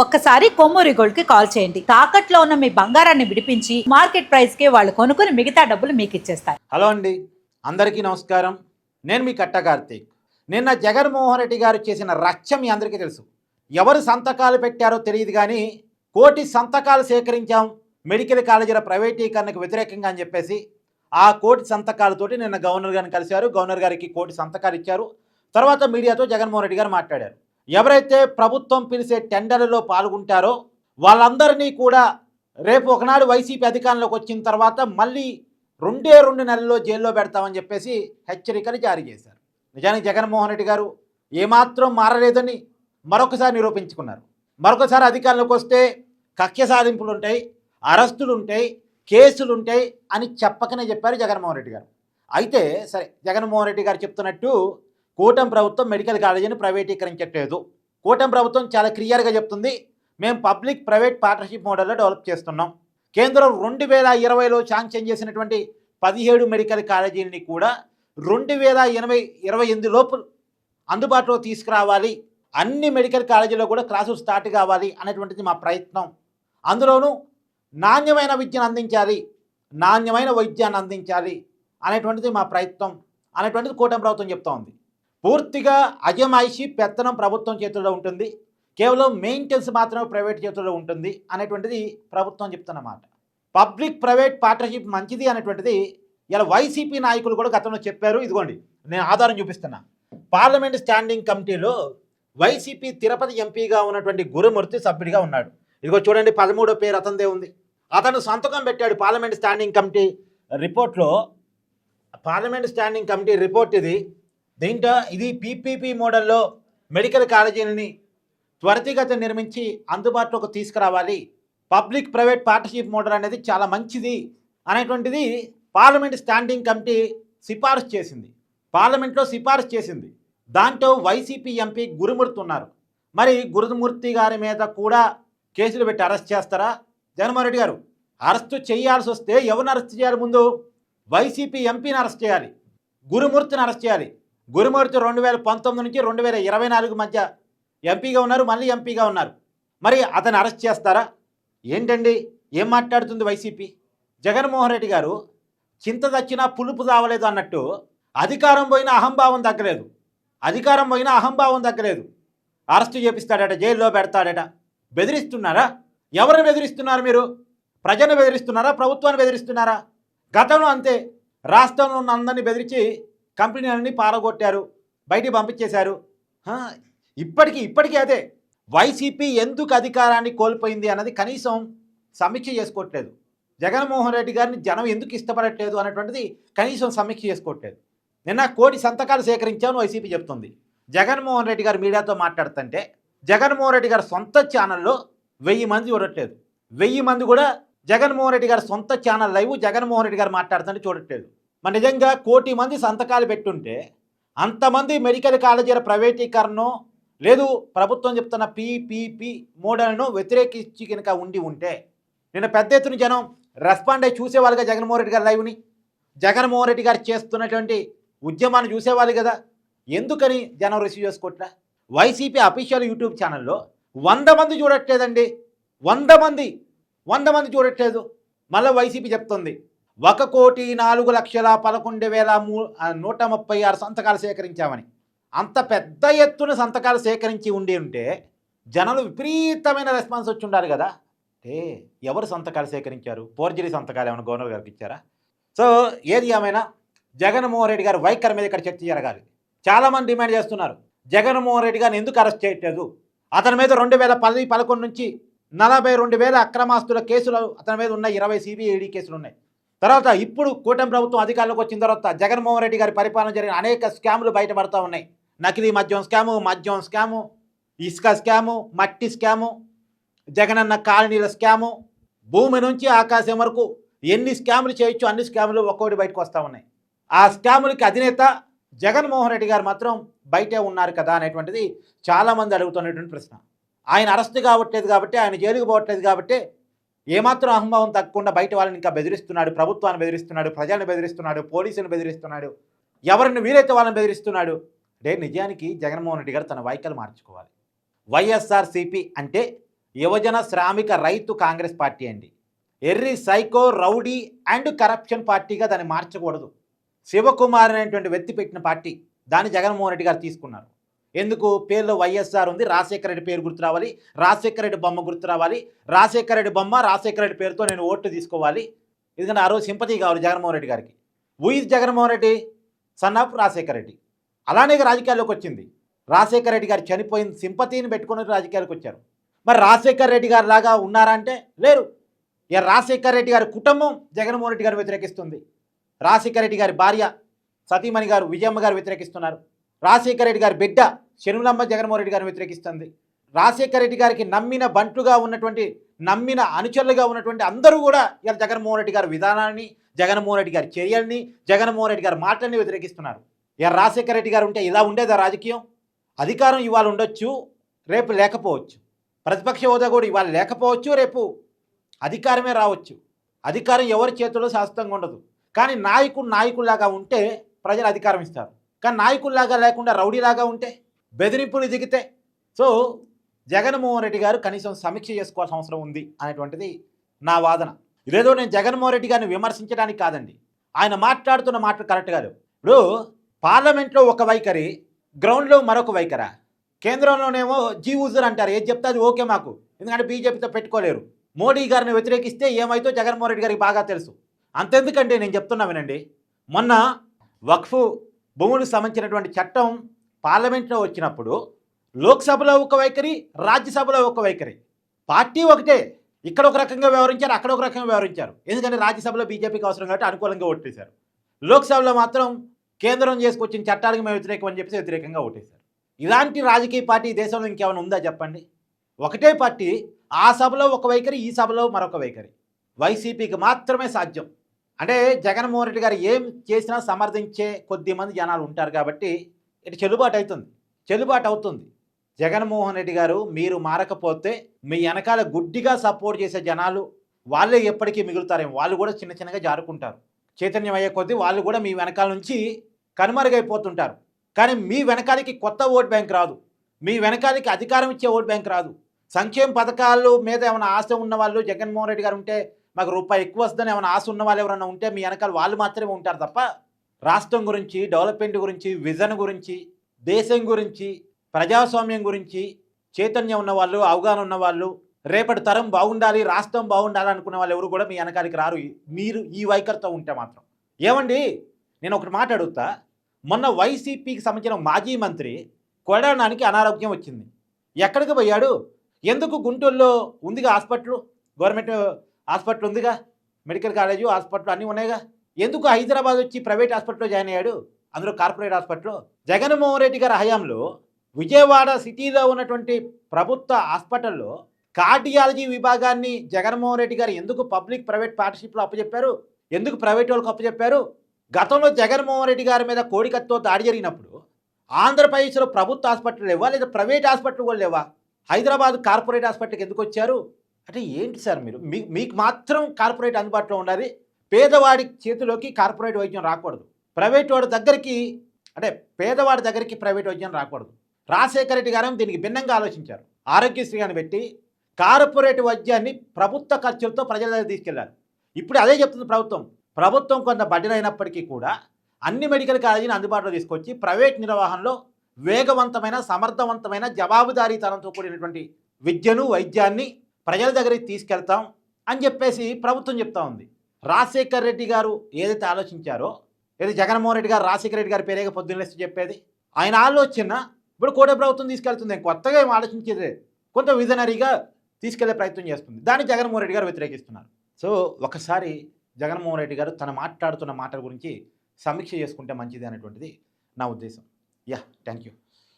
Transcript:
ఒక్కసారి కొమ్మూరి గోల్డ్కి కాల్ చేయండి. తాకట్లో ఉన్న మీ బంగారాన్ని విడిపించి మార్కెట్ ప్రైస్కి వాళ్ళు కొనుక్కుని మిగతా డబ్బులు మీకు ఇచ్చేస్తారు. హలో అండి. అందరికీ నమస్కారం. నేను మీ కట్ట కార్తీక్. నిన్న జగన్మోహన్ రెడ్డి గారు చేసిన రచ్చ మీ అందరికీ తెలుసు. ఎవరు సంతకాలు పెట్టారో తెలియదు కానీ కోటి సంతకాలు సేకరించాం. మెడికల్ కాలేజీల ప్రైవేటీకరణకు వ్యతిరేకంగా అని చెప్పేసి ఆ కోటి సంతకాలతోటి నిన్న గవర్నర్ గారిని కలిశారు. గవర్నర్ గారికి కోటి సంతకాలు ఇచ్చారు. తర్వాత మీడియాతో జగన్మోహన్ రెడ్డి గారు మాట్లాడారు. ఎవరైతే ప్రభుత్వం పిలిచే టెండర్లలో పాల్గొంటారో వాళ్ళందరినీ కూడా రేపు ఒకనాడు వైసీపీ అధికారంలోకి వచ్చిన తర్వాత మళ్ళీ రెండే రెండు నెలల్లో జైల్లో పెడతామని చెప్పేసి హెచ్చరికలు జారీ చేశారు. నిజానికి జగన్మోహన్ రెడ్డి గారు ఏమాత్రం మారలేదని మరొకసారి నిరూపించుకున్నారు. మరొకసారి అధికారంలోకి వస్తే కక్ష సాధింపులు ఉంటాయి అరెస్టులు ఉంటాయి కేసులు ఉంటాయి అని చెప్పకనే చెప్పారు జగన్మోహన్ రెడ్డి గారు. అయితే సరే జగన్మోహన్ రెడ్డి గారు చెప్తున్నట్టు కూటమి ప్రభుత్వం మెడికల్ కాలేజీని ప్రైవేటీకరించట్లేదు. కూటమి ప్రభుత్వం చాలా క్లియర్గా చెప్తుంది మేము పబ్లిక్ ప్రైవేట్ పార్ట్నర్షిప్ మోడల్లో డెవలప్ చేస్తున్నాం. కేంద్రం రెండు వేల ఇరవైలో శాంక్షన్ చేసినటువంటి పదిహేడు మెడికల్ కాలేజీలని కూడా రెండు వేల ఎనభై ఇరవై ఎనిమిది లోపు అందుబాటులో తీసుకురావాలి. అన్ని మెడికల్ కాలేజీలో కూడా క్లాసులు స్టార్ట్ కావాలి అనేటువంటిది మా ప్రయత్నం. అందులోనూ నాణ్యమైన విద్యను అందించాలి నాణ్యమైన వైద్యాన్ని అందించాలి అనేటువంటిది మా ప్రయత్నం. అనేటువంటిది కూటమి ప్రభుత్వం చెప్తా ఉంది. పూర్తిగా అజమాయిషి పెత్తనం ప్రభుత్వం చేతుల్లో ఉంటుంది. కేవలం మెయింటెనెన్స్ మాత్రమే ప్రైవేట్ చేతుల్లో ఉంటుంది అనేటువంటిది ప్రభుత్వం చెప్తున్నమాట. పబ్లిక్ ప్రైవేట్ పార్ట్నర్షిప్ మంచిది అనేటువంటిది ఇలా వైసీపీ నాయకులు కూడా గతంలో చెప్పారు. ఇదిగోండి నేను ఆధారం చూపిస్తున్నా. పార్లమెంట్ స్టాండింగ్ కమిటీలో వైసీపీ తిరుపతి ఎంపీగా ఉన్నటువంటి గురుమూర్తి సభ్యుడిగా ఉన్నాడు. ఇదిగో చూడండి పదమూడో పేరు అతనిదే ఉంది. అతను సంతకం పెట్టాడు పార్లమెంట్ స్టాండింగ్ కమిటీ రిపోర్ట్లో. పార్లమెంట్ స్టాండింగ్ కమిటీ రిపోర్ట్ ఇది. దీంట్లో ఇది పీపీపీ మోడల్లో మెడికల్ కాలేజీలని త్వరితగత నిర్మించి అందుబాటులోకి తీసుకురావాలి. పబ్లిక్ ప్రైవేట్ పార్ట్నర్షిప్ మోడల్ అనేది చాలా మంచిది అనేటువంటిది పార్లమెంట్ స్టాండింగ్ కమిటీ సిఫారసు చేసింది. పార్లమెంట్లో సిఫారసు చేసింది. దాంట్లో వైసీపీ ఎంపీ గురుమూర్తి ఉన్నారు. మరి గురుమూర్తి గారి మీద కూడా కేసులు పెట్టి అరెస్ట్ చేస్తారా? జగన్మోహన్ రెడ్డి గారు అరెస్టు చేయాల్సి వస్తే ఎవరిని అరెస్ట్ చేయాలి ముందు? వైసీపీ ఎంపీని అరెస్ట్ చేయాలి. గురుమూర్తిని అరెస్ట్ చేయాలి. గురుమూర్తి రెండు వేల పంతొమ్మిది నుంచి రెండు వేల ఇరవై నాలుగు మధ్య ఎంపీగా ఉన్నారు మళ్ళీ ఎంపీగా ఉన్నారు. మరి అతను అరెస్ట్ చేస్తారా? ఏంటండి? ఏం మాట్లాడుతుంది వైసీపీ? జగన్మోహన్ రెడ్డి గారు చింత దచ్చినా పులుపు రావలేదు అన్నట్టు అధికారం పోయినా అహంభావం తగ్గలేదు. అధికారం పోయినా అహంభావం తగ్గలేదు. అరెస్టు చేపిస్తాడట జైల్లో పెడతాడట. బెదిరిస్తున్నారా? ఎవరిని బెదిరిస్తున్నారు మీరు? ప్రజలను బెదిరిస్తున్నారా? ప్రభుత్వాన్ని బెదిరిస్తున్నారా? గతంలో అంతే. రాష్ట్రంలో ఉన్న అందరినీ బెదిరించి కంపెనీలన్నీ పారగొట్టారు బయటికి పంపించేశారు. ఇప్పటికీ ఇప్పటికీ అదే. వైసీపీ ఎందుకు అధికారాన్ని కోల్పోయింది అన్నది కనీసం సమీక్ష చేసుకోవట్లేదు. జగన్మోహన్ రెడ్డి గారిని జనం ఎందుకు ఇష్టపడట్లేదు అనేటువంటిది కనీసం సమీక్ష చేసుకోవట్లేదు. నిన్న కోటి సంతకాలు సేకరించామని వైసీపీ చెప్తుంది. జగన్మోహన్ రెడ్డి గారు మీడియాతో మాట్లాడుతుంటే జగన్మోహన్ రెడ్డి గారి సొంత ఛానల్లో వెయ్యి మంది చూడట్లేదు. వెయ్యి మంది కూడా జగన్మోహన్ రెడ్డి గారి సొంత ఛానల్ లైవ్ జగన్మోహన్ రెడ్డి గారు మాట్లాడుతుంటే చూడట్లేదు. మరి నిజంగా కోటి మంది సంతకాలు పెట్టుంటే అంతమంది మెడికల్ కాలేజీల ప్రైవేటీకరణను లేదు ప్రభుత్వం చెప్తున్న పీపీపీ మోడల్ను వ్యతిరేకించి కనుక ఉండి ఉంటే నిన్న పెద్ద ఎత్తున జనం రెస్పాండ్ అయ్యి చూసేవాళ్ళుగా జగన్మోహన్ రెడ్డి గారి లైవ్ని. జగన్మోహన్ రెడ్డి గారు చేస్తున్నటువంటి ఉద్యమాన్ని చూసేవాళ్ళు కదా. ఎందుకని జనం రిసీవ్ చేసుకోవట్లా వైసీపీ అఫీషియల్ యూట్యూబ్ ఛానల్లో వంద మంది చూడట్లేదండి. వంద మంది. వంద మంది చూడట్లేదు. మళ్ళీ వైసీపీ చెప్తుంది. ఒక కోటి నాలుగు లక్షల పదకొండు వేల మూ నూట ముప్పై ఆరు సంతకాలు సేకరించామని. అంత పెద్ద ఎత్తున సంతకాలు సేకరించి ఉండి ఉంటే జనాలు విపరీతమైన రెస్పాన్స్ వచ్చి ఉండాలి కదా. ఏ ఎవరు సంతకాలు సేకరించారు? ఫోర్జరీ సంతకాలు ఏమైనా గవర్నర్ గారికి ఇచ్చారా? సో ఏది ఏమైనా జగన్మోహన్ రెడ్డి గారు వైఖరి మీద ఇక్కడ చర్చ జరగాలి. చాలామంది డిమాండ్ చేస్తున్నారు. జగన్మోహన్ రెడ్డి గారిని ఎందుకు అరెస్ట్ చేయట్లేదు? అతని మీద రెండు వేల పది పదకొండు నుంచి నలభై రెండు వేల అక్రమాస్తుల కేసులు అతని మీద ఉన్న ఇరవై సిబిఐడి కేసులు ఉన్నాయి. తర్వాత ఇప్పుడు కూటమి ప్రభుత్వం అధికారంలోకి వచ్చిన తర్వాత జగన్మోహన్ రెడ్డి గారి పరిపాలన జరిగిన అనేక స్కాములు బయటపడతా ఉన్నాయి. నకిలీ మద్యం స్కాము మద్యం స్కాము ఇసుక స్కాము మట్టి స్కాము జగనన్న కాలనీల స్కాము భూమి నుంచి ఆకాశం వరకు ఎన్ని స్కాములు చేయొచ్చు అన్ని స్కాములు ఒక్కొక్కటి బయటకు వస్తూ ఉన్నాయి. ఆ స్కాములకి అధినేత జగన్మోహన్ రెడ్డి గారు మాత్రం బయటే ఉన్నారు కదా అనేటువంటిది చాలామంది అడుగుతున్నటువంటి ప్రశ్న. ఆయన అరెస్ట్ కావట్లేదు కాబట్టి ఆయన జైలుకు పోవట్లేదు కాబట్టి ఏమాత్రం అహంభావం తగ్గకుండా బయట వాళ్ళని ఇంకా బెదిరిస్తున్నాడు ప్రభుత్వాన్ని బెదిరిస్తున్నాడు ప్రజలను బెదిరిస్తున్నాడు పోలీసులను బెదిరిస్తున్నాడు ఎవరిని వీలైతే వాళ్ళని బెదిరిస్తున్నాడు. అంటే నిజానికి జగన్మోహన్ రెడ్డి గారు తన వైఖరి మార్చుకోవాలి. వైఎస్ఆర్సీపీ అంటే యువజన శ్రామిక రైతు కాంగ్రెస్ పార్టీ అండి. ఎర్రి సైకో రౌడీ అండ్ కరప్షన్ పార్టీగా దాన్ని మార్చకూడదు. శివకుమార్ అనేటువంటి వ్యక్తి పెట్టిన పార్టీ దాన్ని జగన్మోహన్ రెడ్డి గారు తీసుకున్నారు. ఎందుకు? పేర్లో వైఎస్ఆర్ ఉంది రాజశేఖర రెడ్డి పేరు గుర్తు రావాలి రాజశేఖర రెడ్డి బొమ్మ గుర్తు రావాలి రాజశేఖర రెడ్డి బొమ్మ రాజశేఖర రెడ్డి పేరుతో నేను ఓట్లు తీసుకోవాలి. ఎందుకంటే ఆ రోజు సింపతి కావాలి జగన్మోహన్ రెడ్డి గారికి. Who is Jaganmohan Reddy? Son of Rajasekhara Reddy. అలానే రాజకీయాల్లోకి వచ్చింది. రాజశేఖర రెడ్డి గారు చనిపోయిన సింపతిని పెట్టుకుని రాజకీయాలకు వచ్చారు. మరి రాజశేఖర రెడ్డి గారు లాగా ఉన్నారా అంటే లేరు. ఇక రాజశేఖర రెడ్డి గారి కుటుంబం జగన్మోహన్ రెడ్డి గారు వ్యతిరేకిస్తుంది. రాజశేఖర రెడ్డి గారి భార్య సతీమణి గారు విజయమ్మ గారు వ్యతిరేకిస్తున్నారు. రాజశేఖర రెడ్డి గారి బిడ్డ షర్మిలమ్మ జగన్మోహన్ రెడ్డి గారిని వ్యతిరేకిస్తుంది. రాజశేఖర రెడ్డి గారికి నమ్మిన బంటుగా ఉన్నటువంటి నమ్మిన అనుచరులుగా ఉన్నటువంటి అందరూ కూడా ఇలా జగన్మోహన్ రెడ్డి గారి విధానాన్ని జగన్మోహన్ రెడ్డి గారి చర్యల్ని జగన్మోహన్ రెడ్డి గారి మాటల్ని వ్యతిరేకిస్తున్నారు. ఇక రాజశేఖర రెడ్డి గారు ఉంటే ఇలా ఉండేదా రాజకీయం? అధికారం ఇవాళ ఉండొచ్చు రేపు లేకపోవచ్చు. ప్రతిపక్ష హోదా కూడా ఇవాళ లేకపోవచ్చు రేపు అధికారమే రావచ్చు. అధికారం ఎవరి చేతుల్లో శాశ్వతంగా ఉండదు. కానీ నాయకుడు నాయకుల్లాగా ఉంటే ప్రజలు అధికారం ఇస్తారు. కానీ నాయకుల్లాగా లేకుండా రౌడీలాగా ఉంటే బెదిరింపులు దిగితే. సో జగన్మోహన్ రెడ్డి గారు కనీసం సమీక్ష చేసుకోవాల్సిన అవసరం ఉంది అనేటువంటిది నా వాదన. ఇదేదో నేను జగన్మోహన్ రెడ్డి గారిని విమర్శించడానికి కాదండి. ఆయన మాట్లాడుతున్న మాటలు కరెక్ట్ కాదు. ఇప్పుడు పార్లమెంట్లో ఒక వైఖరి గ్రౌండ్లో మరొక వైఖరా. కేంద్రంలోనేమో జీ ఊజర్ అంటారు. ఏది చెప్తే అది ఓకే మాకు. ఎందుకంటే బీజేపీతో పెట్టుకోలేరు. మోడీ గారిని వ్యతిరేకిస్తే ఏమైతో జగన్మోహన్ రెడ్డి గారికి బాగా తెలుసు. అంతెందుకంటే నేను చెప్తున్నా వినండి. మొన్న వక్ఫ్ భూములకు సంబంధించినటువంటి చట్టం పార్లమెంట్లో వచ్చినప్పుడు లోక్సభలో ఒక వైఖరి రాజ్యసభలో ఒక వైఖరి. పార్టీ ఒకటే. ఇక్కడ ఒక రకంగా వ్యవహరించారు అక్కడ ఒక రకంగా వ్యవహరించారు. ఎందుకంటే రాజ్యసభలో బీజేపీకి అవసరం కాబట్టి అనుకూలంగా ఓటేశారు. లోక్సభలో మాత్రం కేంద్రం చేసుకొచ్చిన చట్టాలకు మేము వ్యతిరేకం అని చెప్పేసి వ్యతిరేకంగా ఓటేశారు. ఇలాంటి రాజకీయ పార్టీ దేశంలో ఇంకేమైనా ఉందా చెప్పండి? ఒకటే పార్టీ ఆ సభలో ఒక వైఖరి ఈ సభలో మరొక వైఖరి. వైసీపీకి మాత్రమే సాధ్యం. అంటే జగన్మోహన్ రెడ్డి గారు ఏం చేసినా సమర్థించే కొద్ది మంది జనాలు ఉంటారు కాబట్టి ఇటు చెల్లుబాటు అవుతుంది చెల్లుబాటు అవుతుంది జగన్మోహన్ రెడ్డి గారు మీరు మారకపోతే మీ వెనకాల గుడ్డిగా సపోర్ట్ చేసే జనాలు వాళ్ళే ఎప్పటికీ మిగులుతారేమో. వాళ్ళు కూడా చిన్న చిన్నగా జారుకుంటారు. చైతన్యం అయ్యే కొద్దీ వాళ్ళు కూడా మీ వెనకాల నుంచి కనుమరుగైపోతుంటారు. కానీ మీ వెనకాలకి కొత్త ఓట్ బ్యాంక్ రాదు. మీ వెనకాలకి అధికారం ఇచ్చే ఓట్ బ్యాంక్ రాదు. సంక్షేమ పథకాలు మీద ఏమైనా ఆశ ఉన్న వాళ్ళు జగన్మోహన్ రెడ్డి గారు ఉంటే మాకు రూపాయి ఎక్కువ వస్తుందని ఏమైనా ఆశ ఉన్న వాళ్ళు ఎవరైనా ఉంటే మీ వెనకాల వాళ్ళు మాత్రమే ఉంటారు తప్ప రాష్ట్రం గురించి డెవలప్మెంట్ గురించి విజన్ గురించి దేశం గురించి ప్రజాస్వామ్యం గురించి చైతన్యం ఉన్నవాళ్ళు అవగాహన ఉన్న వాళ్ళు రేపటి తరం బాగుండాలి రాష్ట్రం బాగుండాలి అనుకునే వాళ్ళు ఎవరు కూడా మీ వెనకాలకి రారు. మీరు ఈ వైఖరితో ఉంటే మాత్రం. ఏమండి? నేను ఒకటి మాట అడుగుతా మొన్న వైసీపీకి సంబంధించిన మాజీ మంత్రి కొడనానికి అనారోగ్యం వచ్చింది. ఎక్కడికి పోయాడు? ఎందుకు గుంటూరులో ఉందిగా హాస్పిటల్? గవర్నమెంట్ హాస్పిటల్ ఉందిగా? మెడికల్ కాలేజు హాస్పిటల్ అన్నీ ఉన్నాయిగా? ఎందుకు హైదరాబాద్ వచ్చి ప్రైవేట్ హాస్పిటల్లో జాయిన్ అయ్యాడు? అందులో కార్పొరేట్ హాస్పిటల్లో. జగన్మోహన్ రెడ్డి గారి హయాంలో విజయవాడ సిటీలో ఉన్నటువంటి ప్రభుత్వ హాస్పిటల్లో కార్డియాలజీ విభాగాన్ని జగన్మోహన్ రెడ్డి గారు ఎందుకు పబ్లిక్ ప్రైవేట్ పార్ట్నర్షిప్లో అప్పచెప్పారు? ఎందుకు ప్రైవేట్ వాళ్ళకి అప్పచెప్పారు? గతంలో జగన్మోహన్ రెడ్డి గారి మీద కోడికత్తో దాడి జరిగినప్పుడు ఆంధ్రప్రదేశ్లో ప్రభుత్వ హాస్పిటల్ లేవా? లేదా ప్రైవేట్ హాస్పిటల్ కూడా లేవా? హైదరాబాద్ కార్పొరేట్ హాస్పిటల్కి ఎందుకు వచ్చారు? అంటే ఏంటి సార్ మీరు? మీకు మాత్రం కార్పొరేట్ అందుబాటులో ఉండాలి. పేదవాడి చేతిలోకి కార్పొరేట్ వైద్యం రాకూడదు. ప్రైవేట్ వాడి దగ్గరికి అంటే పేదవాడి దగ్గరికి ప్రైవేట్ వైద్యం రాకూడదు. రాజశేఖర రెడ్డి గారు దీనికి భిన్నంగా ఆలోచించారు. ఆరోగ్యశ్రీ అని పెట్టి కార్పొరేట్ వైద్యాన్ని ప్రభుత్వ ఖర్చులతో ప్రజల దగ్గర తీసుకెళ్ళారు. ఇప్పుడు అదే చెప్తుంది ప్రభుత్వం. ప్రభుత్వం కొంత బడ్డీలైనప్పటికీ కూడా అన్ని మెడికల్ కాలేజీని అందుబాటులో తీసుకొచ్చి ప్రైవేట్ నిర్వహణలో వేగవంతమైన సమర్థవంతమైన జవాబుదారీతనంతో కూడినటువంటి విద్యను వైద్యాన్ని ప్రజల దగ్గరికి తీసుకెళ్తాం అని చెప్పేసి ప్రభుత్వం చెప్తా ఉంది. రాజశేఖర్ రెడ్డి గారు ఏదైతే ఆలోచించారో ఏది జగన్మోహన్ రెడ్డి గారు రాజశేఖర రెడ్డి గారి పేరేగా పొద్దున్నేసి చెప్పేది ఆయన ఆలోచన ఇప్పుడు కోట ప్రభుత్వం తీసుకెళ్తుంది. కొత్తగా ఏం ఆలోచించేది? కొంత విజనరీగా తీసుకెళ్ళే ప్రయత్నం చేస్తుంది. దాన్ని జగన్మోహన్ రెడ్డి గారు వ్యతిరేకిస్తున్నారు. సో ఒకసారి జగన్మోహన్ రెడ్డి గారు తను మాట్లాడుతున్న మాటల గురించి సమీక్ష చేసుకుంటే మంచిది అనేటువంటిది నా ఉద్దేశం. Yeah thank you